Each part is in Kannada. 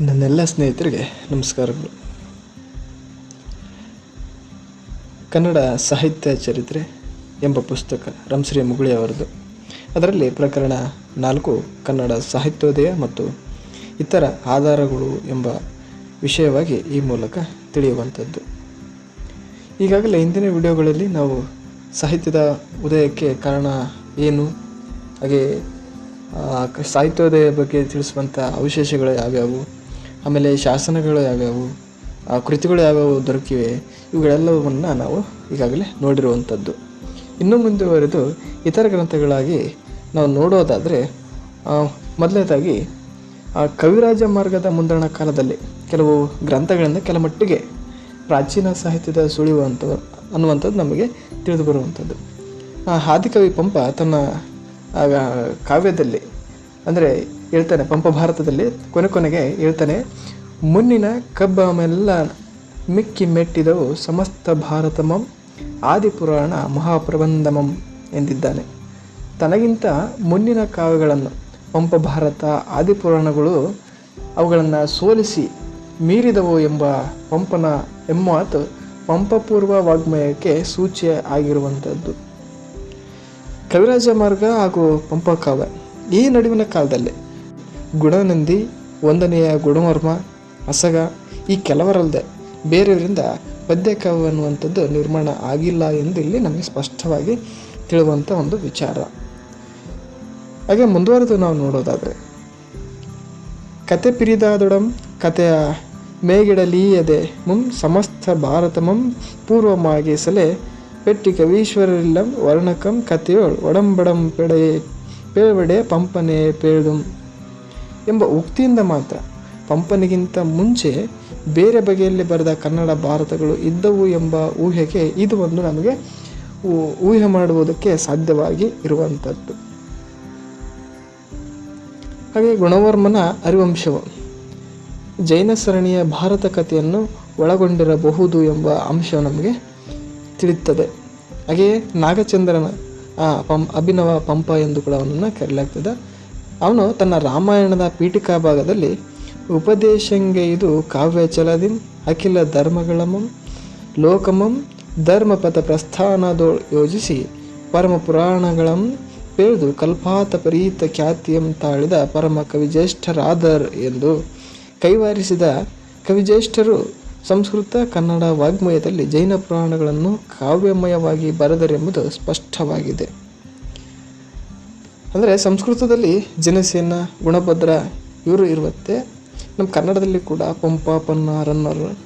ನನ್ನೆಲ್ಲ ಸ್ನೇಹಿತರಿಗೆ ನಮಸ್ಕಾರಗಳು. ಕನ್ನಡ ಸಾಹಿತ್ಯ ಚರಿತ್ರೆ ಎಂಬ ಪುಸ್ತಕ ರಂಶ್ರೀ ಮುಗುಳಿ ಅವರದು. ಅದರಲ್ಲಿ ಪ್ರಕರಣ ನಾಲ್ಕು, ಕನ್ನಡ ಸಾಹಿತ್ಯೋದಯ ಮತ್ತು ಇತರ ಆಧಾರಗಳು ಎಂಬ ವಿಷಯವಾಗಿ ಈ ಮೂಲಕ ತಿಳಿಯುವಂಥದ್ದು. ಈಗಾಗಲೇ ಹಿಂದಿನ ವಿಡಿಯೋಗಳಲ್ಲಿ ನಾವು ಸಾಹಿತ್ಯದ ಉದಯಕ್ಕೆ ಕಾರಣ ಏನು, ಹಾಗೆ ಸಾಹಿತ್ಯೋದಯ ಬಗ್ಗೆ ತಿಳಿಸುವಂಥ ಅವಶೇಷಗಳು ಯಾವ್ಯಾವು ಆಮೇಲೆ ಶಾಸನಗಳು ಯಾವ್ಯಾವು, ಆ ಕೃತಿಗಳು ಯಾವ್ಯಾವು ದೊರಕಿವೆ, ಇವುಗಳೆಲ್ಲವನ್ನು ನಾವು ಈಗಾಗಲೇ ನೋಡಿರುವಂಥದ್ದು. ಇನ್ನು ಮುಂದುವರೆದು ಇತರ ಗ್ರಂಥಗಳಾಗಿ ನಾವು ನೋಡೋದಾದರೆ ಮೊದಲನೇದಾಗಿ, ಆ ಕವಿರಾಜ ಮಾರ್ಗದ ಮುಂದಣ ಕಾಲದಲ್ಲಿ ಕೆಲವು ಗ್ರಂಥಗಳಿಂದ ಕೆಲ ಮಟ್ಟಿಗೆ ಪ್ರಾಚೀನ ಸಾಹಿತ್ಯದ ಸುಳಿವು ಅಂತ ಅನ್ನುವಂಥದ್ದು ನಮಗೆ ತಿಳಿದು ಬರುವಂಥದ್ದು ಹಾದಿಕವಿ ಪಂಪ ತನ್ನ ಕಾವ್ಯದಲ್ಲಿ, ಅಂದರೆ ಹೇಳ್ತಾನೆ, ಪಂಪ ಭಾರತದಲ್ಲಿ ಕೊನೆ ಕೊನೆಗೆ ಹೇಳ್ತಾನೆ, ಮುನ್ನಿನ ಕಬ್ಬಮೆಲ್ಲ ಮಿಕ್ಕಿ ಮೆಟ್ಟಿದವು ಸಮಸ್ತ ಭಾರತಮಂ, ಆದಿಪುರಾಣ ಮಹಾಪ್ರಬಂಧಮಂ ಎಂದಿದ್ದಾನೆ. ತನಗಿಂತ ಮುನ್ನಿನ ಕಾವ್ಯಗಳನ್ನು ಪಂಪ ಭಾರತ, ಆದಿಪುರಾಣಗಳು ಅವುಗಳನ್ನು ಸೋಲಿಸಿ ಮೀರಿದವು ಎಂಬ ಪಂಪನ ಎಮ್ಮಾತು ಪಂಪಪೂರ್ವ ವಾಗ್ಮಯಕ್ಕೆ ಸೂಚ್ಯ ಆಗಿರುವಂಥದ್ದು ಕವಿರಾಜ ಮಾರ್ಗ ಹಾಗೂ ಪಂಪ ಕಾವ್ಯ ಈ ನಡುವಿನ ಕಾಲದಲ್ಲಿ ಗುಣನಂದಿ ಒಂದನೆಯ ಗುಣವರ್ಮ, ಅಸಗ, ಈ ಕೆಲವರಲ್ಲದೆ ಬೇರೆಯವರಿಂದ ಪದ್ಯಕವ ಅನ್ನುವಂಥದ್ದು ನಿರ್ಮಾಣ ಆಗಿಲ್ಲ ಎಂದು ಇಲ್ಲಿ ನಮಗೆ ಸ್ಪಷ್ಟವಾಗಿ ತಿಳುವಂಥ ಒಂದು ವಿಚಾರ. ಹಾಗೆ ಮುಂದುವರೆದು ನಾವು ನೋಡೋದಾದರೆ, ಕತೆ ಪಿರಿದಾದೊಡಂ, ಕತೆಯ ಮೇಗಿಡಲೀಯದೆ ಮುಂ ಸಮಸ್ತ ಭಾರತಮಂ ಪೂರ್ವಮಾಗಿಸಲೆ ಪೆಟ್ಟಿ ಕವೀಶ್ವರರಿಲ್ಲಂ ವರ್ಣಕಂ ಕಥೆಯೋಳ್ ಒಡಂಬಡಂ ಪೆಡೆಯೇ ಪೇಳ್ವಡೆ ಪಂಪನೆ ಪೇಳ್ದುಂ ಎಂಬ ಉಕ್ತಿಯಿಂದ ಮಾತ್ರ ಪಂಪನಿಗಿಂತ ಮುಂಚೆ ಬೇರೆ ಬಗೆಯಲ್ಲಿ ಬರೆದ ಕನ್ನಡ ಭಾರತಗಳು ಇದ್ದವು ಎಂಬ ಊಹೆಗೆ ಇದು ಒಂದು ನಮಗೆ ಊಹೆ ಮಾಡುವುದಕ್ಕೆ ಸಾಧ್ಯವಾಗಿ ಇರುವಂಥದ್ದು. ಹಾಗೆ ಗುಣವರ್ಮನ ಅರಿವಂಶವು ಜೈನ ಸರಣಿಯ ಭಾರತ ಕಥೆಯನ್ನು ಒಳಗೊಂಡಿರಬಹುದು ಎಂಬ ಅಂಶ ನಮಗೆ ತಿಳಿಯುತ್ತದೆ. ಹಾಗೆಯೇ ನಾಗಚಂದ್ರನ ಪಂ, ಅಭಿನವ ಪಂಪ ಎಂದು ಕೂಡ ಅವನನ್ನು ಕರೆಯಲಾಗ್ತದೆ. ಅವನು ತನ್ನ ರಾಮಾಯಣದ ಪೀಠಿಕಾ ಭಾಗದಲ್ಲಿ ಉಪದೇಶಂಗೆ ಇದು ಕಾವ್ಯಚಲದಿಂ, ಅಖಿಲ ಧರ್ಮಗಳಮಂ, ಲೋಕಮಂ, ಧರ್ಮಪಥ ಪ್ರಸ್ಥಾನದೋ ಯೋಜಿಸಿ ಪರಮ ಪುರಾಣಗಳಂ ಪೇಳ್ದು ಕಲ್ಪಾತ ಪರೀತ ಖ್ಯಾತಿಯಂ ತಾಳಿದ ಪರಮ ಕವಿಜ್ಯೇಷ್ಠರಾದರ್ ಎಂದು ಕೈವಾರಿಸಿದ ಕವಿಜ್ಯೇಷ್ಠರು ಸಂಸ್ಕೃತ ಕನ್ನಡ ವಾಗ್ಮಯದಲ್ಲಿ ಜೈನ ಪುರಾಣಗಳನ್ನು ಕಾವ್ಯಮಯವಾಗಿ ಬರೆದರೆಂಬುದು ಸ್ಪಷ್ಟವಾಗಿದೆ. ಅಂದರೆ ಸಂಸ್ಕೃತದಲ್ಲಿ ಜನಸೇನ, ಗುಣಭದ್ರ ಇವರು ಇರುತ್ತೆ ನಮ್ಮ ಕನ್ನಡದಲ್ಲಿ ಕೂಡ ಪಂಪ, ಪನ್ನ, ರನ್ನರ್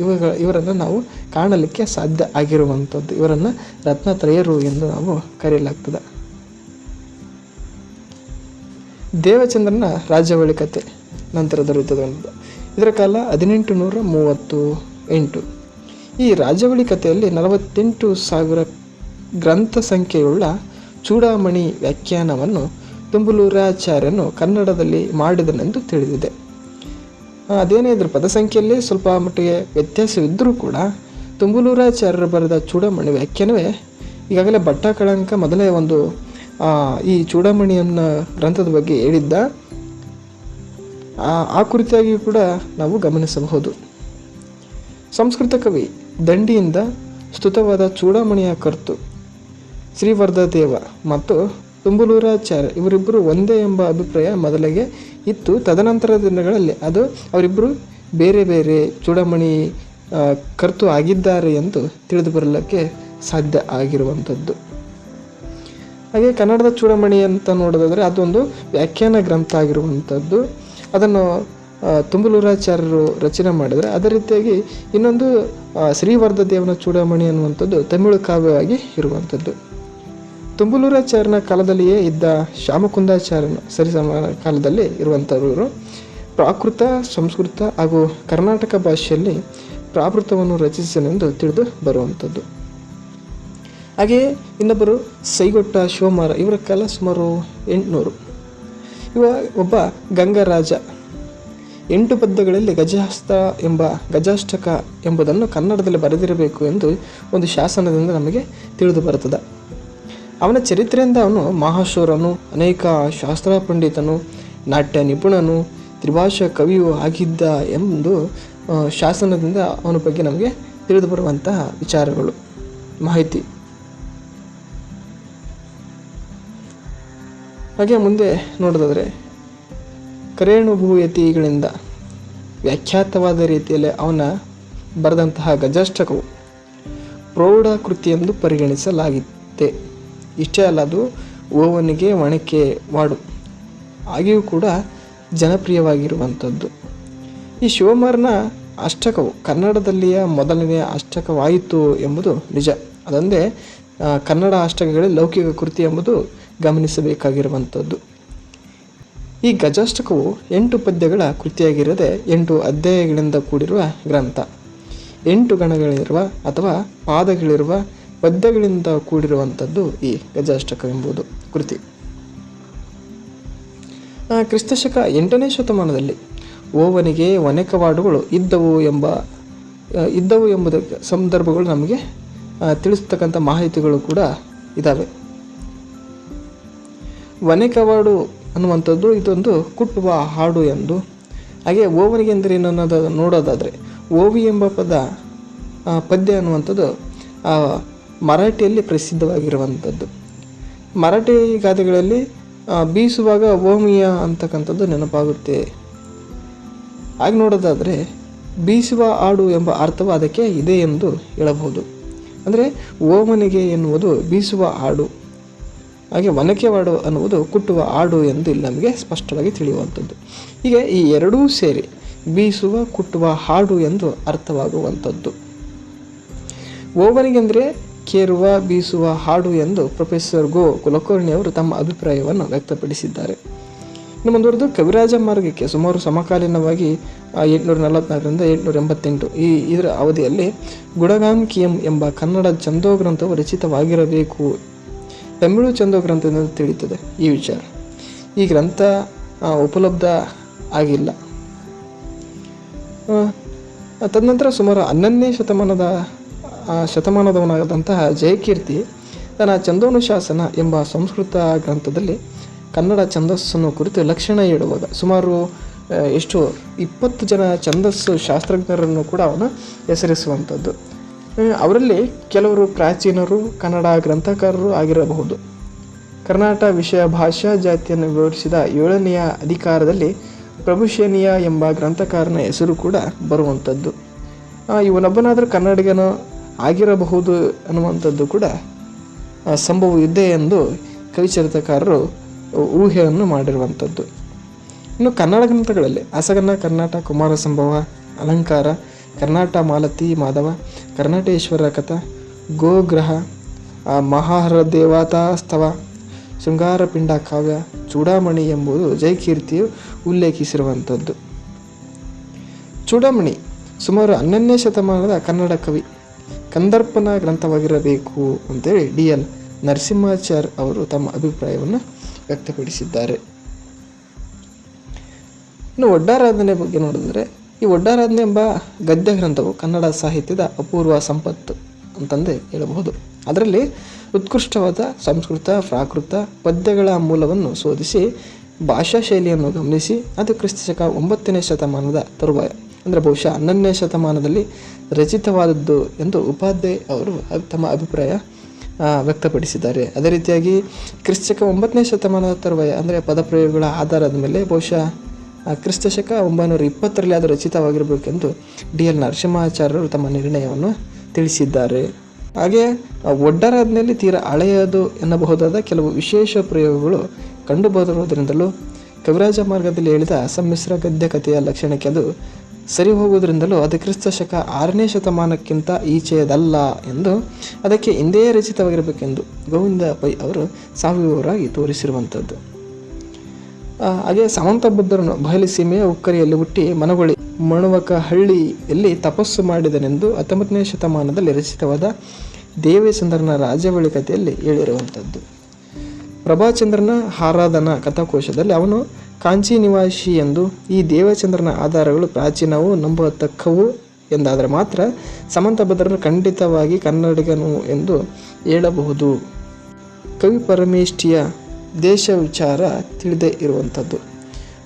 ಇವುಗಳ ಇವರನ್ನು ನಾವು ಕಾಣಲಿಕ್ಕೆ ಸಾಧ್ಯ ಆಗಿರುವಂಥದ್ದು. ಇವರನ್ನು ರತ್ನತ್ರಯರು ಎಂದು ನಾವು ಕರೆಯಲಾಗ್ತದೆ. ದೇವಚಂದ್ರನ ರಾಜವಳಿ ಕತೆ ನಂತರ ದೊರೆತದ್ದು ಇದರ ಕಾಲ ಹದಿನೆಂಟು ನೂರ ಮೂವತ್ತು ಎಂಟು. ಈ ರಾಜವಳಿ ಕಥೆಯಲ್ಲಿ ನಲವತ್ತೆಂಟು ಸಾವಿರ ಗ್ರಂಥ ಸಂಖ್ಯೆಯುಳ್ಳ ಚೂಡಾಮಣಿ ವ್ಯಾಖ್ಯಾನವನ್ನು ತುಂಬಲೂರಾಚಾರ್ಯನು ಕನ್ನಡದಲ್ಲಿ ಮಾಡಿದನೆಂದು ತಿಳಿದಿದೆ. ಅದೇನೇ ಇದ್ರ ಪದ ಸಂಖ್ಯೆಯಲ್ಲಿ ಸ್ವಲ್ಪ ಮಟ್ಟಿಗೆ ವ್ಯತ್ಯಾಸವಿದ್ದರೂ ಕೂಡ ತುಂಬಲೂರಾಚಾರ್ಯರು ಬರೆದ ಚೂಡಾಮಣಿ ವ್ಯಾಖ್ಯಾನವೇ ಈಗಾಗಲೇ ಭಟ್ಟ ಕಳಂಕ ಮೊದಲೇ ಒಂದು ಈ ಚೂಡಾಮಣಿಯನ್ನು ಗ್ರಂಥದ ಬಗ್ಗೆ ಹೇಳಿದ್ದ. ಆ ಕುರಿತಾಗಿಯೂ ಕೂಡ ನಾವು ಗಮನಿಸಬಹುದು. ಸಂಸ್ಕೃತ ಕವಿ ದಂಡಿಯಿಂದ ಸ್ತುತವಾದ ಚೂಡಾಮಣಿಯ ಕರ್ತು ಶ್ರೀವರ್ಧದೇವ ಮತ್ತು ತುಂಬಲೂರಾಚಾರ್ಯ ಇವರಿಬ್ಬರು ಒಂದೇ ಎಂಬ ಅಭಿಪ್ರಾಯ ಮೊದಲಿಗೆ ಇತ್ತು. ತದನಂತರ ದಿನಗಳಲ್ಲಿ ಅದು ಅವರಿಬ್ಬರು ಬೇರೆ ಬೇರೆ ಚೂಡಮಣಿ ಕರ್ತು ಆಗಿದ್ದಾರೆ ಎಂದು ತಿಳಿದು ಬರಲಿಕ್ಕೆ ಸಾಧ್ಯ ಆಗಿರುವಂಥದ್ದು. ಹಾಗೆ ಕನ್ನಡದ ಚೂಡಮಣಿ ಅಂತ ನೋಡೋದಾದರೆ ಅದೊಂದು ವ್ಯಾಖ್ಯಾನ ಗ್ರಂಥ ಆಗಿರುವಂಥದ್ದು. ಅದನ್ನು ತುಂಬಲೂರಾಚಾರ್ಯರು ರಚನೆ ಮಾಡಿದರೆ ಅದೇ ರೀತಿಯಾಗಿ ಇನ್ನೊಂದು ಶ್ರೀವರ್ಧದೇವನ ಶ್ರೀವರ್ಧ ದೇವನ ಚೂಡಮಣಿ ಅನ್ನುವಂಥದ್ದು ತಮಿಳು ಕಾವ್ಯವಾಗಿ ಇರುವಂಥದ್ದು. ತುಂಬಲೂರಾಚಾರ್ಯನ ಕಾಲದಲ್ಲಿಯೇ ಇದ್ದ ಶ್ಯಾಮಕುಂದಾಚಾರ್ಯನ ಸರಿಸಮಾನ ಕಾಲದಲ್ಲಿ ಇರುವಂಥವರು. ಪ್ರಾಕೃತ, ಸಂಸ್ಕೃತ ಹಾಗೂ ಕರ್ನಾಟಕ ಭಾಷೆಯಲ್ಲಿ ಪ್ರಾಕೃತವನ್ನು ರಚಿಸಲೆಂದು ತಿಳಿದು ಬರುವಂಥದ್ದು. ಹಾಗೆಯೇ ಇನ್ನೊಬ್ಬರು ಸೈಗೊಟ್ಟ ಶಿವಮಾರ ಇವರ ಕಾಲ ಸುಮಾರು ಎಂಟುನೂರು. ಇವ ಒಬ್ಬ ಗಂಗರಾಜ. ಎಂಟು ಪದ್ಯಗಳಲ್ಲಿ ಗಜಹಸ್ತ ಎಂಬ ಗಜಾಷ್ಟಕ ಎಂಬುದನ್ನು ಕನ್ನಡದಲ್ಲಿ ಬರೆದಿರಬೇಕು ಎಂದು ಒಂದು ಶಾಸನದಿಂದ ನಮಗೆ ತಿಳಿದು ಬರುತ್ತದೆ. ಅವನ ಚರಿತ್ರೆಯಿಂದ ಅವನು ಮಹಾಶೂರನು, ಅನೇಕ ಶಾಸ್ತ್ರ ಪಂಡಿತನು, ನಾಟ್ಯ ನಿಪುಣನು, ತ್ರಿಭಾಷಾ ಕವಿಯು ಆಗಿದ್ದ ಎಂದು ಶಾಸನದಿಂದ ಅವನ ಬಗ್ಗೆ ನಮಗೆ ತಿಳಿದು ಬರುವಂತಹ ವಿಚಾರಗಳು, ಮಾಹಿತಿ. ಹಾಗೆ ಮುಂದೆ ನೋಡೋದಾದರೆ ಕರೇಣುಭೂಯತಿಗಳಿಂದ ವ್ಯಾಖ್ಯಾತವಾದ ರೀತಿಯಲ್ಲಿ ಅವನ ಬರೆದಂತಹ ಗಜಾಷ್ಟಕವು ಪ್ರೌಢ ಕೃತಿ ಎಂದು ಪರಿಗಣಿಸಲಾಗಿದೆ ಇಷ್ಟೇ ಅಲ್ಲ, ಅದು ಓವನಿಗೆ ಒಣಕೆ ವಾಡು ಆಗಿಯೂ ಕೂಡ ಜನಪ್ರಿಯವಾಗಿರುವಂಥದ್ದು. ಈ ಶಿವಮರ್ನ ಅಷ್ಟಕವು, ಕನ್ನಡದಲ್ಲಿಯ ಮೊದಲನೆಯ ಅಷ್ಟಕವಾಯಿತು ಎಂಬುದು ನಿಜ. ಅದಂದೇ ಕನ್ನಡ ಅಷ್ಟಕಗಳೇ ಲೌಕಿಕ ಕೃತಿ ಎಂಬುದು ಗಮನಿಸಬೇಕಾಗಿರುವಂಥದ್ದು. ಈ ಗಜಾಷ್ಟಕವು ಎಂಟು ಪದ್ಯಗಳ ಕೃತಿಯಾಗಿರದೆ ಎಂಟು ಅಧ್ಯಾಯಗಳಿಂದ ಕೂಡಿರುವ ಗ್ರಂಥ. ಎಂಟು ಗಣಗಳಿರುವ ಅಥವಾ ಪಾದಗಳಿರುವ ಪದ್ಯಗಳಿಂದ ಕೂಡಿರುವಂಥದ್ದು ಈ ಗಜಾಷ್ಟಕ ಎಂಬುದು ಕೃತಿ. ಕ್ರಿಸ್ತಶಕ ಎಂಟನೇ ಶತಮಾನದಲ್ಲಿ ಓವನಿಗೆ ಒನೆಕವಾಡುಗಳು ಇದ್ದವು ಎಂಬ ಇದ್ದವು ಎಂಬುದಕ್ಕೆ ಸಂದರ್ಭಗಳು ನಮಗೆ ತಿಳಿಸ್ತಕ್ಕಂಥ ಮಾಹಿತಿಗಳು ಕೂಡ ಇದ್ದಾವೆ ಒನೆಕವಾಡು ಅನ್ನುವಂಥದ್ದು ಇದೊಂದು ಕುಟುಂಬ ಹಾಡು ಎಂದು. ಹಾಗೆ ಓವನಿಗೆ ಅಂದರೆ ಏನು ನೋಡೋದಾದರೆ ಓವಿ ಎಂಬ ಪದ ಪದ್ಯ ಅನ್ನುವಂಥದ್ದು ಮರಾಠಿಯಲ್ಲಿ ಪ್ರಸಿದ್ಧವಾಗಿರುವಂಥದ್ದು. ಮರಾಠಿ ಗಾದೆಗಳಲ್ಲಿ ಬೀಸುವಾಗ ಓಮಿಯ ಅಂತಕ್ಕಂಥದ್ದು ನೆನಪಾಗುತ್ತೆ. ಹಾಗೆ ನೋಡೋದಾದರೆ, ಬೀಸುವ ಆಡು ಎಂಬ ಅರ್ಥವು ಅದಕ್ಕೆ ಇದೆ ಎಂದು ಹೇಳಬಹುದು. ಅಂದರೆ, ಓಮನಿಗೆ ಎನ್ನುವುದು ಬೀಸುವ ಆಡು. ಹಾಗೆ ಒನಕೆ ವಾಡು ಅನ್ನುವುದು ಕುಟ್ಟುವ ಆಡು ಎಂದು ಇಲ್ಲಿ ನಮಗೆ ಸ್ಪಷ್ಟವಾಗಿ ತಿಳಿಯುವಂಥದ್ದು. ಹೀಗೆ ಈ ಎರಡೂ ಸೇರಿ ಬೀಸುವ, ಕುಟ್ಟುವ ಹಾಡು ಎಂದು ಅರ್ಥವಾಗುವಂಥದ್ದು. ಓವನಿಗೆಂದರೆ ಕೇರುವ, ಬೀಸುವ, ಹಾಡು ಎಂದು ಪ್ರೊಫೆಸರ್ ಗೋ ಕುಲಕರ್ಣಿ ಅವರು ತಮ್ಮ ಅಭಿಪ್ರಾಯವನ್ನು ವ್ಯಕ್ತಪಡಿಸಿದ್ದಾರೆ. ಇನ್ನು ಮುಂದುವರೆದು ಕವಿರಾಜ ಮಾರ್ಗಕ್ಕೆ ಸುಮಾರು ಸಮಕಾಲೀನವಾಗಿ ಎಂಟುನೂರ ನಲವತ್ನಾಲ್ಕರಿಂದ ಎಂಟುನೂರ ಎಂಬತ್ತೆಂಟು ಈ ಇದರ ಅವಧಿಯಲ್ಲಿ ಗುಡಗಾಂಕಿಯಂ ಎಂಬ ಕನ್ನಡ ಚಂದೋ ಗ್ರಂಥವು ರಚಿತವಾಗಿರಬೇಕು. ತಮಿಳು ಚಂದೋ ಗ್ರಂಥದಿಂದ ತಿಳಿಯುತ್ತದೆ ಈ ವಿಚಾರ. ಈ ಗ್ರಂಥ ಉಪಲಬ್ಧ ಆಗಿಲ್ಲ. ತದನಂತರ ಸುಮಾರು ಹನ್ನೊಂದನೇ ಶತಮಾನದ ಶತಮಾನದವನಾದಂತಹ ಜಯಕೀರ್ತಿ ತನ್ನ ಚಂದೋನುಶಾಸನ ಎಂಬ ಸಂಸ್ಕೃತ ಗ್ರಂಥದಲ್ಲಿ ಕನ್ನಡ ಛಂದಸ್ಸನ್ನು ಕುರಿತು ಲಕ್ಷಣ ಹೇಳುವಾಗ ಸುಮಾರು ಎಷ್ಟು ಇಪ್ಪತ್ತು ಜನ ಛಂದಸ್ಸು ಶಾಸ್ತ್ರಜ್ಞರನ್ನು ಕೂಡ ಅವನು ಹೆಸರಿಸುವಂಥದ್ದು. ಅವರಲ್ಲಿ ಕೆಲವರು ಪ್ರಾಚೀನರು ಕನ್ನಡ ಗ್ರಂಥಕಾರರು ಆಗಿರಬಹುದು. ಕರ್ನಾಟ ವಿಷಯ ಭಾಷಾ ಜಾತಿಯನ್ನು ವಿವರಿಸಿದ ಏಳನೆಯ ಅಧಿಕಾರದಲ್ಲಿ ಪ್ರಭುಶೇನಿಯ ಎಂಬ ಗ್ರಂಥಕಾರನ ಹೆಸರು ಕೂಡ ಬರುವಂಥದ್ದು. ಆ, ಇವನೊಬ್ಬನಾದರೂ ಕನ್ನಡಿಗನು ಆಗಿರಬಹುದು ಅನ್ನುವಂಥದ್ದು ಕೂಡ ಸಂಭವ ಇದೆ ಎಂದು ಕವಿಚರಿತಕಾರರು ಊಹೆಯನ್ನು ಮಾಡಿರುವಂಥದ್ದು. ಇನ್ನು ಕನ್ನಡ ಗ್ರಂಥಗಳಲ್ಲಿ ಅಸಗನ, ಕರ್ನಾಟ, ಕುಮಾರ ಸಂಭವ, ಅಲಂಕಾರ, ಕರ್ನಾಟ ಮಾಲತಿ, ಮಾಧವ, ಕರ್ನಾಟೇಶ್ವರ ಕಥ, ಗೋಗ್ರಹ ಮಹಾಹರ ದೇವತಾಸ್ತವ ಶೃಂಗಾರಪಿಂಡ ಕಾವ್ಯ, ಚೂಡಾಮಣಿ ಎಂಬುದು ಜಯಕೀರ್ತಿಯು ಉಲ್ಲೇಖಿಸಿರುವಂಥದ್ದು. ಚೂಡಾಮಣಿ ಸುಮಾರು ಹನ್ನೊಂದನೇ ಶತಮಾನದ ಕನ್ನಡ ಕವಿ ಕಂದರ್ಪನ ಗ್ರಂಥವಾಗಿರಬೇಕು ಅಂತೇಳಿ ಡಿ ಎನ್ ನರಸಿಂಹಾಚಾರ್ ಅವರು ತಮ್ಮ ಅಭಿಪ್ರಾಯವನ್ನು ವ್ಯಕ್ತಪಡಿಸಿದ್ದಾರೆ. ಇನ್ನು ಒಡ್ಡಾರಾಧನೆ ಬಗ್ಗೆ ನೋಡಿದ್ರೆ, ಈ ಒಡ್ಡಾರಾಧನೆ ಎಂಬ ಗದ್ಯ ಗ್ರಂಥವು ಕನ್ನಡ ಸಾಹಿತ್ಯದ ಅಪೂರ್ವ ಸಂಪತ್ತು ಅಂತಂದೇ ಹೇಳಬಹುದು. ಅದರಲ್ಲಿ ಉತ್ಕೃಷ್ಟವಾದ ಸಂಸ್ಕೃತ, ಪ್ರಾಕೃತ ಪದ್ಯಗಳ ಮೂಲವನ್ನು ಶೋಧಿಸಿ, ಭಾಷಾ ಶೈಲಿಯನ್ನು ಗಮನಿಸಿ, ಅದು ಕ್ರಿಸ್ತಶಕ ಒಂಬತ್ತನೇ ಶತಮಾನದ ತರುವಾಯ. ಅಂದರೆ ಬಹುಶಃ ಹನ್ನೊಂದನೇ ಶತಮಾನದಲ್ಲಿ ರಚಿತವಾದದ್ದು ಎಂದು ಉಪಾಧ್ಯಾಯ ಅವರು ತಮ್ಮ ಅಭಿಪ್ರಾಯ ವ್ಯಕ್ತಪಡಿಸಿದ್ದಾರೆ. ಅದೇ ರೀತಿಯಾಗಿ ಕ್ರಿಶ್ಚಕ ಒಂಬತ್ತನೇ ಶತಮಾನದ ತರುವಾಯ, ಅಂದರೆ ಪದಪ್ರಯೋಗಗಳ ಆಧಾರದ ಮೇಲೆ ಬಹುಶಃ ಕ್ರಿಸ್ತಶಕ ಒಂಬೈನೂರ ಇಪ್ಪತ್ತರಲ್ಲಿ ಅದು ರಚಿತವಾಗಿರಬೇಕೆಂದು ಡಿ ಎಲ್ ನರಸಿಂಹಾಚಾರ್ಯರು ತಮ್ಮ ನಿರ್ಣಯವನ್ನು ತಿಳಿಸಿದ್ದಾರೆ. ಹಾಗೆ ಒಡ್ಡರಾದ್ಮೇಲೆ ತೀರಾ ಹಳೆಯದು ಎನ್ನಬಹುದಾದ ಕೆಲವು ವಿಶೇಷ ಪ್ರಯೋಗಗಳು ಕಂಡುಬರುವುದರಿಂದಲೂ ಕವಿರಾಜ ಮಾರ್ಗದಲ್ಲಿ ಹೇಳಿದ ಸಮ್ಮಿಶ್ರ ಗದ್ಯ ಕಥೆಯ ಲಕ್ಷಣಕ್ಕೆ ಅದು ಸರಿ ಹೋಗುವುದರಿಂದಲೂ ಅದು ಕ್ರಿಸ್ತ ಶಕ ಆರನೇ ಶತಮಾನಕ್ಕಿಂತ ಈಚೆಯದಲ್ಲ ಎಂದು ಅದಕ್ಕೆ ಹಿಂದೆಯೇ ರಚಿತವಾಗಿರಬೇಕೆಂದು ಗೋವಿಂದ ಪೈ ಅವರು ಸಾವಿರವರಾಗಿ ತೋರಿಸಿರುವಂಥದ್ದು. ಹಾಗೆ ಸಮಂತ ಬುದ್ಧರನ್ನು ಬಯಲುಸೀಮೆಯ ಉಕ್ಕರಿಯಲ್ಲಿ ಹುಟ್ಟಿ ಮನಗೊಳಿ ಮಣುವಕ ಹಳ್ಳಿಯಲ್ಲಿ ತಪಸ್ಸು ಮಾಡಿದನೆಂದು ಹತ್ತೊಂಬತ್ತನೇ ಶತಮಾನದಲ್ಲಿ ರಚಿತವಾದ ದೇವೇಚಂದ್ರನ ರಾಜವಳಿ ಕಥೆಯಲ್ಲಿ ಹೇಳಿರುವಂಥದ್ದು. ಪ್ರಭಾಚಂದ್ರನ ಆರಾಧನಾ ಕಥಾಕೋಶದಲ್ಲಿ ಅವನು ಕಾಂಚಿ ನಿವಾಸಿ ಎಂದು ಈ ದೇವಚಂದ್ರನ ಆಧಾರಗಳು ಪ್ರಾಚೀನವು ನಂಬತಕ್ಕವು ಎಂದಾದರೆ ಮಾತ್ರ ಸಮಂತಭದ್ರನು ಖಂಡಿತವಾಗಿ ಕನ್ನಡಿಗನು ಎಂದು ಹೇಳಬಹುದು. ಕವಿ ಪರಮೇಷ್ಠಿಯ ದೇಶ ವಿಚಾರ ತಿಳಿದೇ ಇರುವಂಥದ್ದು.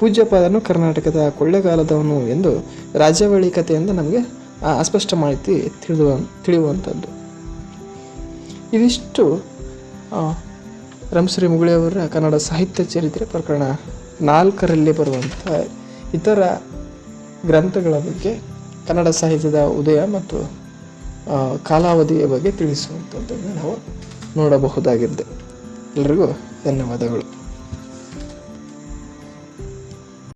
ಪೂಜ್ಯಪಾದನು ಕರ್ನಾಟಕದ ಕೊಳ್ಳೆಗಾಲದವನು ಎಂದು ರಾಜವಳಿ ಕಥೆಯಿಂದ ನಮಗೆ ಅಸ್ಪಷ್ಟ ಮಾಹಿತಿ ತಿಳಿದು ತಿಳಿಯುವಂಥದ್ದು. ಇದಿಷ್ಟು. ರಂಶ್ರೀ ಮುಗುಳಿಯವರ ಕನ್ನಡ ಸಾಹಿತ್ಯ ಚರಿತ್ರೆ ಪ್ರಕರಣ. ನಾಲ್ಕರಲ್ಲಿ ಬರುವಂಥ ಇತರ ಗ್ರಂಥಗಳ ಬಗ್ಗೆ ಕನ್ನಡ ಸಾಹಿತ್ಯದ ಉದಯ ಮತ್ತು ಕಾಲಾವಧಿಯ ಬಗ್ಗೆ ತಿಳಿಸುವಂಥದ್ದನ್ನು ನಾವು ನೋಡಬಹುದಾಗಿದೆ. ಎಲ್ರಿಗೂ ಧನ್ಯವಾದಗಳು.